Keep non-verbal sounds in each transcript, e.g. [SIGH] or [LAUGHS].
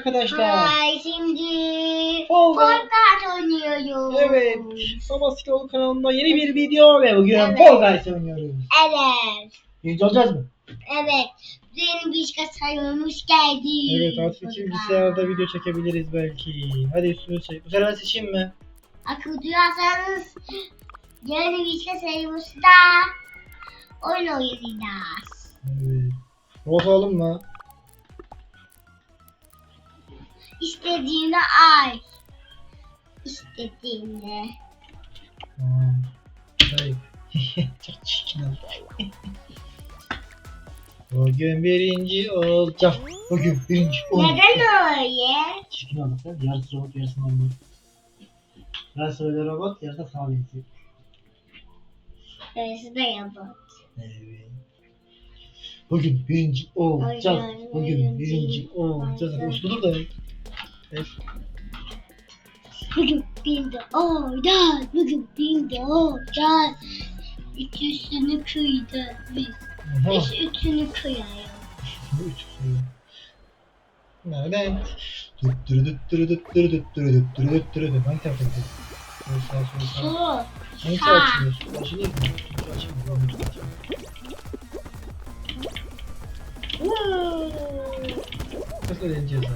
arkadaşlar. Ay şimdi. Fortnite oynuyoruz. Evet. Skol kanalında yeni bir video ve bugün Evet. Guys oynuyoruz. Evet. Birinci olacağız mı? Evet. Yeni bir sayılmış geldi. Evet artık iki bilgisayarda video çekebiliriz belki. Hadi üstünü çek. Bu sefer seçeyim mi? Akıl duyarsanız yeni bir sayılmışta oyun oynayacağız. Evet. Not alalım mı? İstediğini ay. İstediğini. Çok [LAUGHS] çirkin oldu. Bugün birinci olacağım. Bugün birinci olacağım. Neden öyle? Çirkin oldu. Yarısı robot yarısı normal. Yarısı öyle robot yarısı benziyor. Öylesi de yapalım. Evet. Bugün birinci olacağız. Bugün birinci olacağız. ay. Usludur da. Evet. Bugün bir de oradan, bugün bir de oradan. Üçüsünü kıydı biz. Biz üçünü kıyayım. Üç suyu. Nereden? Düttürü düttürü düttürü düttürü düttürü düttürü düttürü. Hangi tarafa gidiyor? Sol sol sağ. Su. Hangisi açılıyor? Açılıyor mu? Açılmıyor. Açılmıyor. Nasıl öğreneceğiz ha?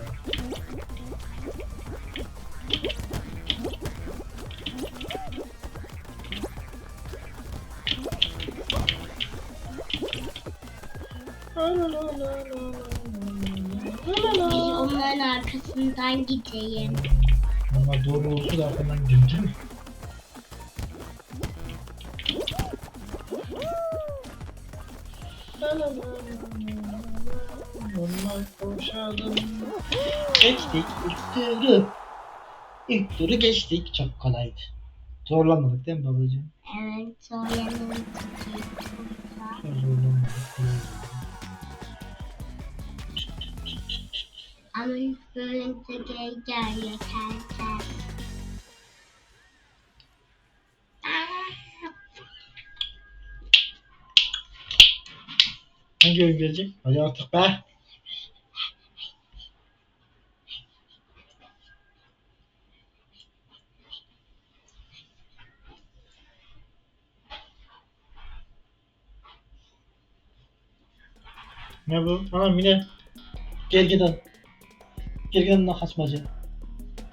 Biz onların arkasından gideyim. Ama doğru olsa da değil mi? Normal koşalım. Geçtik ilk turu. İlk turu geçtik. Çok kolaydı. Zorlanmadık değil mi babacığım? Evet, zorlanmadık. Ama gel yeter. Hangi oyun gelecek? Hadi artık be. Ne bu? Anam yine gergedan. Gergedanla kaçmacı.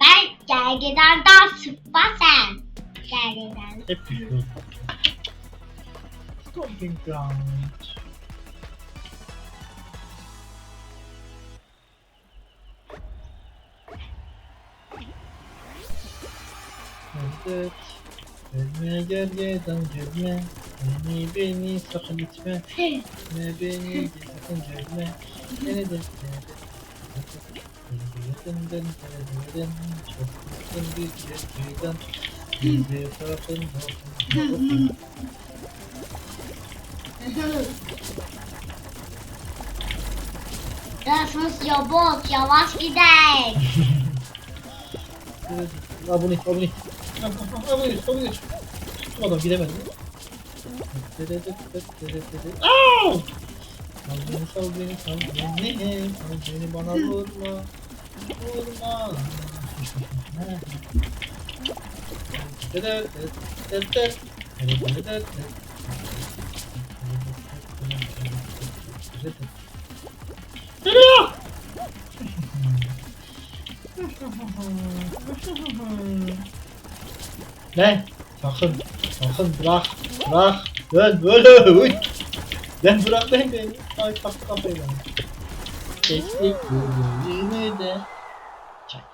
Ben gergedandan sıkma sen. Gergedan. Hep düşüyor. Stomping ground. Evet. Gelme gergedan gelme. Beni beni sakın itme. Ne beni sakın gelme. Beni de Dın çok sakın Rasmus robot yavaş gidelim. Abone, abone. Abone, abone. Tutmadan gidemedim. Sal beni, sal beni, sal beni. Sal beni bana vurma. Vurma. Geliyor! Lan sakın sakın bırak bırak dön böyle uy. Lan bırak lan beni. Ay tak kafayı bana. Geçtik bölümü de. Çak.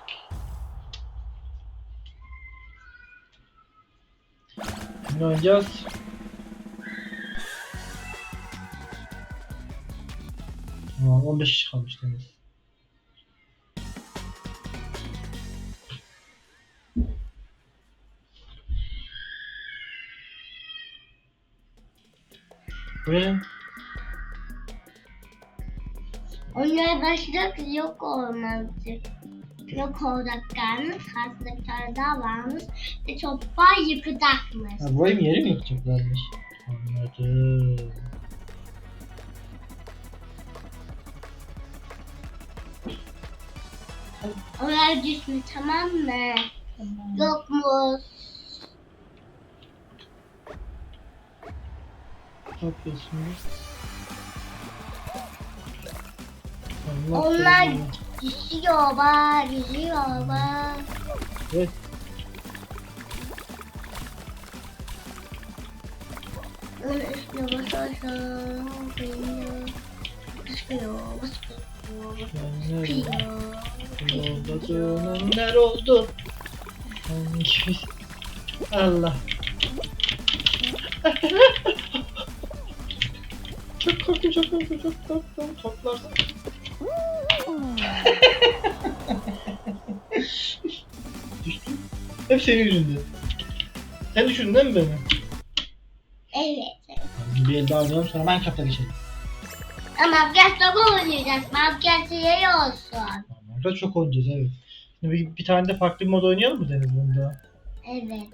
Ne oynayacağız? Tamam 15 kişi kalmış Deniz. Buraya onlar başlık yok olmalıdır. Yok olacaklarımız, hastalıklarda varmış ve toprağı yıkacakmış. Ha, burayı bir yeri mi yıkacaklarmış? Anladım. Oraya düşmüş tamam mı? Tamam. Yokmuş. Ne yapıyorsunuz? Allah Onlar korusun. düşüyor bak, düşüyor bak. Evet. Onun üstüne basarsan beni sıkıyor, Yani sıkıyor. Yolda dönenler oldu. Allah. [LAUGHS] çok korktum, çok korktum, çok korktum. Toplarsın. Düştüm. Hep senin yüzünden. Sen düşündün değil mi beni? Evet. Bir el daha oynayalım sonra Minecraft'a geçelim. Ama biraz da oynayacağız. Minecraft şey olsun. Minecraft çok oynayacağız evet. Şimdi bir, bir tane de farklı bir mod oynayalım mı Deniz bunda? Evet.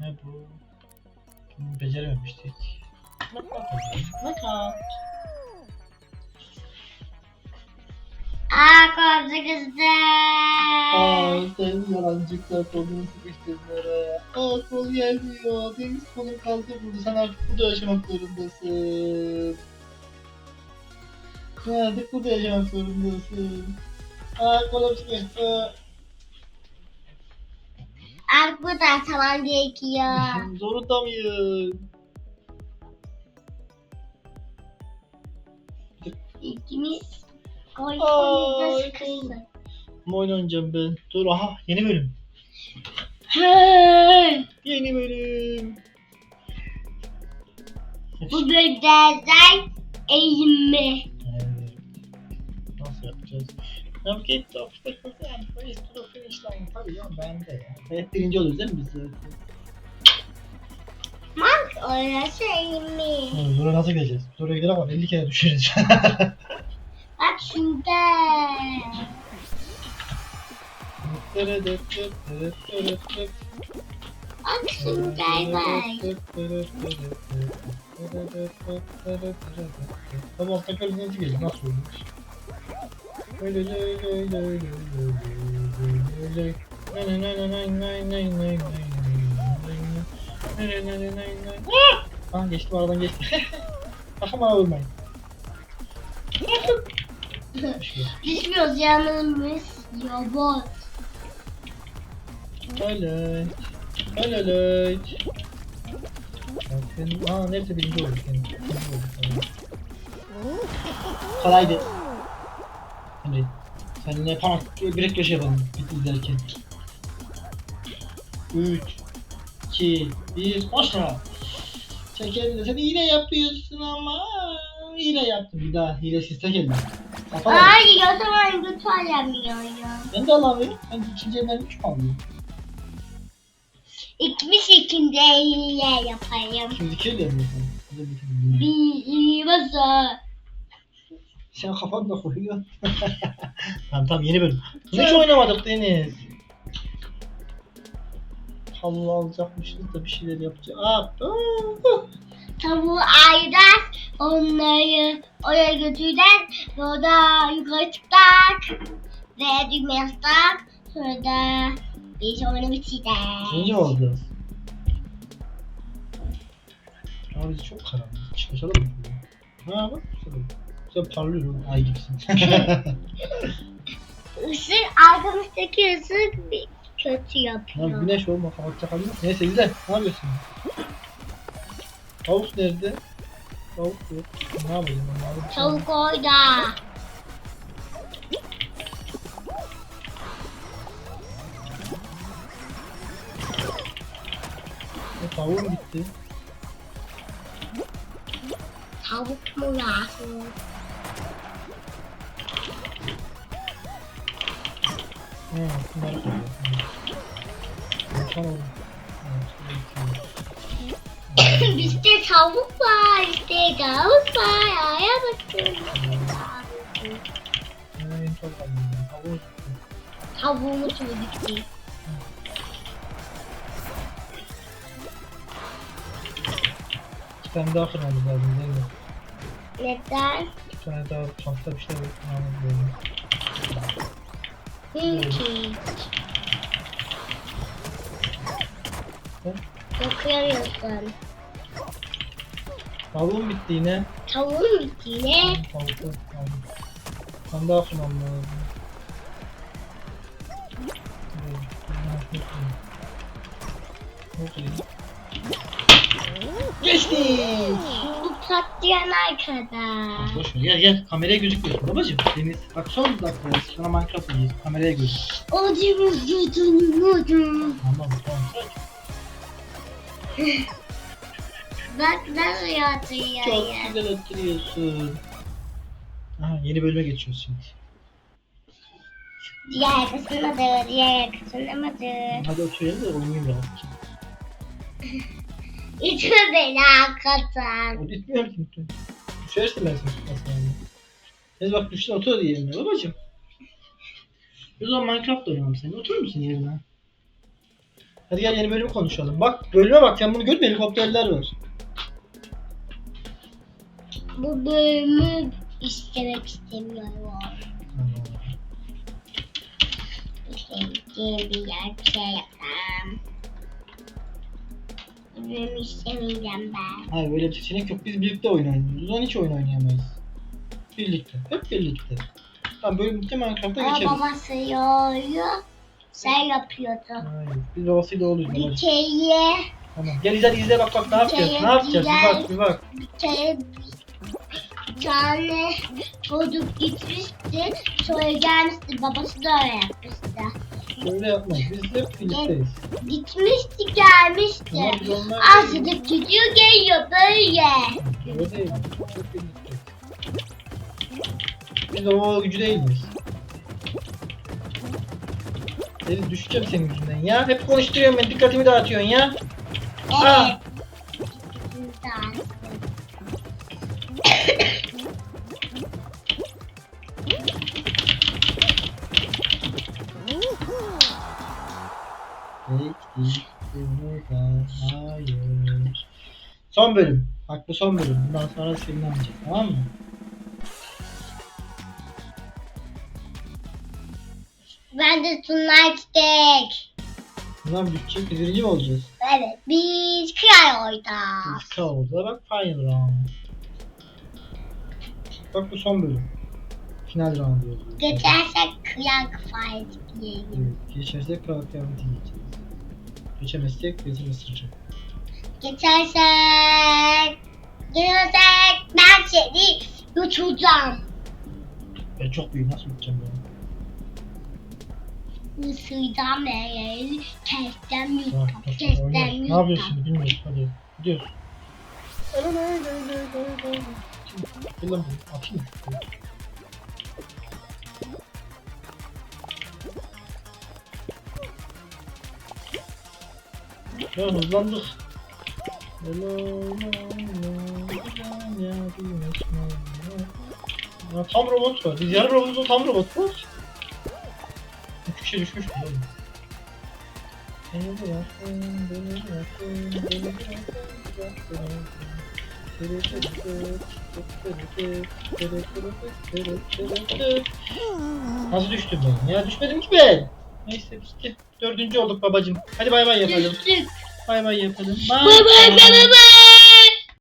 Ne bu? Bunu becerememiştik. Knockout. Aa korktu kızdı. Aa sen yalancıklar kolunu sıkıştırdın oraya. Aa kol gelmiyor. Deniz kolun kaldı burada. Sen artık burada yaşamak zorundasın. Sen artık burada yaşamak zorundasın. Aa kolum sıkıştı. Artık burada tamam gerekiyor. [LAUGHS] Zorunda mıyım? İkimiz Oy, Oy. sıkışsın. Ne oynayacağım ben? Dur aha yeni bölüm. Hey. Yeni bölüm. Bu bölümden eğilme. Evet. Nasıl yapacağız? Yok et top. Yani böyle turu finishline tabii ya ben de ya. Hep birinci oluruz değil mi biz? Mark orası eğilme. Dur, Dura nasıl gideceğiz? Dura gider ama 50 kere düşeriz. [LAUGHS] Şurada. Bak şurada bak. Tamam tekrar nasıl geliyor? Nasıl olmuş? Öyle öyle öyle öyle öyle öyle öyle öyle nay Ah geçtim aradan geçtim. Sakın bana vurmayın. Düşmüyoruz yanımız robot. Öyle öyle. Bakın, aa nerede birinci olduk tamam. Kolaydı. Henry. Sen ne yapamaz? Bir köşe yapalım. Bitti izlerken. 3 2 1 Başla. Çekelim sen hile yapıyorsun ama hile yaptım bir daha hilesiz çekelim. Yapalım. Ay o zaman lütfen yapmıyorum. Ben de alamıyorum. Ben ikinci elden 3 aldım. İkimiz ikinde hile yapayım. Şimdi iki el yapıyorsun. Hadi bakalım. Bir masa. Sen kafanda koyuyor. [LAUGHS] tamam tamam yeni bölüm. Biz hiç oynamadık Deniz. Havlu alacakmışız da bir şeyler yapacağız. Aa, aa, Tavuğu ayırar, onları oraya götürürler, orada yukarı çıktık ve düğmeye bastık. Sonra da biz oyunu mi olacağız? Ama biz çok karanlık. Çıkışalım mı? Ha bak güzel. Güzel parlıyor. Ay gibisin. [LAUGHS] Isır, arkamızdaki ısır bir kötü Ya yapıyor. güneş olma kapatacak halim yok. Neyse güzel. Ne yapıyorsun? Tavuk nerede? Tavuk yok. Ne yapayım? Onları Tavuk orada. E, tavuğum gitti. Tavuk mu lazım? Bunları koyuyor. Tamam. Bizde tavuk var, bizde tavuk var. Aya bakın. Tavuğumuz mu gitti? İki tane daha kırmamız lazım değil mi? Neden? İki tane daha kampta bir şey yapmamız lazım. Çünkü Okuyamıyorsun. Tavuğum bitti yine. Tavuğun bitti yine. Tavukta kaldı. Ben daha sunmam lazım. Geçtik. Bu patlayana kadar. Boş ver gel gel kameraya gözükmüyorsun babacım. Deniz bak son dakika sonra Minecraft oynayacağız kameraya gözük. Acımız yudunmadım. Tamam tamam. Bak yatıyor Çok ya. güzel oturuyorsun. Aha yeni bölüme geçiyoruz şimdi. Diğer kısımdadır, diğer kısımdadır. Hadi oturalım da oynayayım biraz. [LAUGHS] Üçü beni hakikaten. O gitmiyor ki. Düşersin ben tutmasın yani. Neyse bak düştün otur diye yerine babacım. O zaman Minecraft oynayalım seni. Oturur musun yerine? Hadi gel yeni bölümü konuşalım. Bak bölüme bak sen bunu görme helikopterler var. Bu bölümü istemek istemiyorum. İstediğim bir yer bir şey yapsam. Bu bölümü istemeyeceğim ben. Hayır böyle bir seçenek yok. Biz birlikte oyun oynuyoruz. O zaman hiç oyun oynayamayız. Birlikte. Hep birlikte. Tamam bölüm bitti Minecraft'a Ama geçeriz. babası yoruyor. Sen yapıyordun. Hayır. Biz babasıyla oğluyuz Bir babacım. kere, Tamam. Gel izle izle bak bak ne yapacağız. Ne yapacağız? Bir bak bir bak. bir kere tane çocuk gitmişti. Sonra gelmişti. Babası da öyle yapmıştı. Öyle yapmayız. Biz hep birlikteyiz. Gitmişti gelmişti. Azıcık gidiyor geliyor böyle. Öyle değil. Birlikteyiz. Biz o gücü değil miyiz? Deniz düşeceğim senin yüzünden ya. Hep konuşturuyorsun beni. Dikkatimi dağıtıyorsun ya. Aa. Evet. Bölüm. Bak bu son bölüm. Bundan sonra sinirlenmeyecek. Tamam mı? Ben de Tonight Steak. Bundan. Biz birinci mi olacağız? Evet. Biz kral oyda. Biz kal oldu. Bak final round. Bak bu son bölüm. Final round diyoruz. Geçersek kral fight diyelim. Evet. Geçersek kral kıyameti yiyeceğiz. Geçemezsek bizi ısıracak. Geçersek Geçersek ben seni yutacağım. Ben çok büyük. Nasıl yutacağım ben? Isıracağım eğer kestem yutacağım. Kestem oyna. Ne yutacağım. yapıyorsun şimdi bilmiyorum. Hadi gidiyoruz. Gel lan buraya, atayım. Ya hızlandık. Ya tam robot var. Biz yarım robotuz tam robot var. Üç kişi düşmüş mü? Beni bırakın, beni bırakın, beni bırakın. Nasıl düştüm ben? Ya düşmedim ki ben. Neyse bitti. Dördüncü olduk babacım. Hadi bay bay yapalım. Düştük. Bay bay yapalım. Bay bay bay bay.